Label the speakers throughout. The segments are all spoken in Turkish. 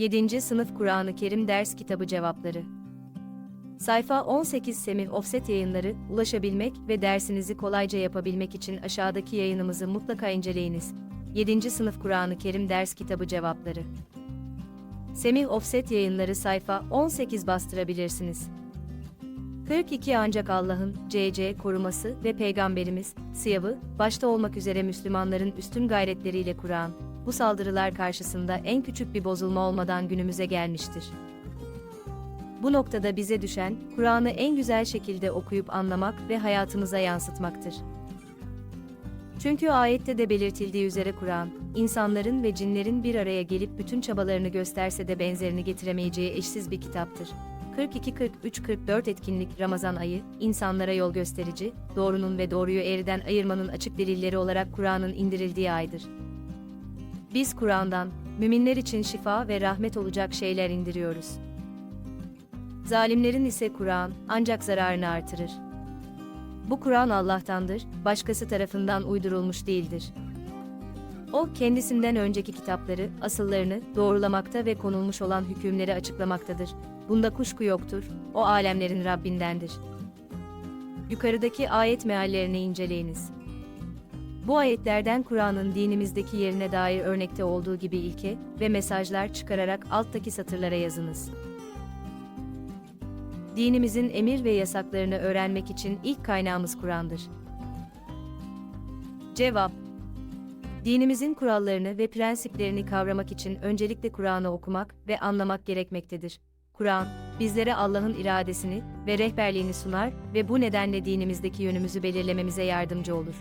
Speaker 1: 7. Sınıf Kur'an-ı Kerim Ders Kitabı Cevapları Sayfa 18 Semih Offset Yayınları, ulaşabilmek ve dersinizi kolayca yapabilmek için aşağıdaki yayınımızı mutlaka inceleyiniz. 7. Sınıf Kur'an-ı Kerim Ders Kitabı Cevapları Semih Offset Yayınları sayfa 18 bastırabilirsiniz. 42 ancak Allah'ın, CC koruması ve Peygamberimiz, sıyavı, başta olmak üzere Müslümanların üstün gayretleriyle Kur'an, bu saldırılar karşısında en küçük bir bozulma olmadan günümüze gelmiştir. Bu noktada bize düşen, Kur'an'ı en güzel şekilde okuyup anlamak ve hayatımıza yansıtmaktır. Çünkü ayette de belirtildiği üzere Kur'an, insanların ve cinlerin bir araya gelip bütün çabalarını gösterse de benzerini getiremeyeceği eşsiz bir kitaptır. 42-43-44 etkinlik Ramazan ayı, insanlara yol gösterici, doğrunun ve doğruyu eğriden ayırmanın açık delilleri olarak Kur'an'ın indirildiği aydır. Biz Kur'an'dan, müminler için şifa ve rahmet olacak şeyler indiriyoruz. Zalimlerin ise Kur'an, ancak zararını artırır. Bu Kur'an Allah'tandır, başkası tarafından uydurulmuş değildir. O, kendisinden önceki kitapları, asıllarını, doğrulamakta ve konulmuş olan hükümleri açıklamaktadır. Bunda kuşku yoktur, o alemlerin Rabbindendir. Yukarıdaki ayet meallerini inceleyiniz. Bu ayetlerden Kur'an'ın dinimizdeki yerine dair örnekte olduğu gibi ilke ve mesajlar çıkararak alttaki satırlara yazınız. Dinimizin emir ve yasaklarını öğrenmek için ilk kaynağımız Kur'an'dır. Cevap Dinimizin kurallarını ve prensiplerini kavramak için öncelikle Kur'an'ı okumak ve anlamak gerekmektedir. Kur'an, bizlere Allah'ın iradesini ve rehberliğini sunar ve bu nedenle dinimizdeki yönümüzü belirlememize yardımcı olur.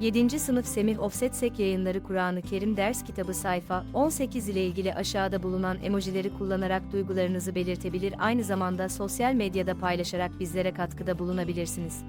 Speaker 1: 7. Sınıf Semih Offset Sek Yayınları Kur'an-ı Kerim Ders Kitabı sayfa 18 ile ilgili aşağıda bulunan emojileri kullanarak duygularınızı belirtebilir aynı zamanda sosyal medyada paylaşarak bizlere katkıda bulunabilirsiniz.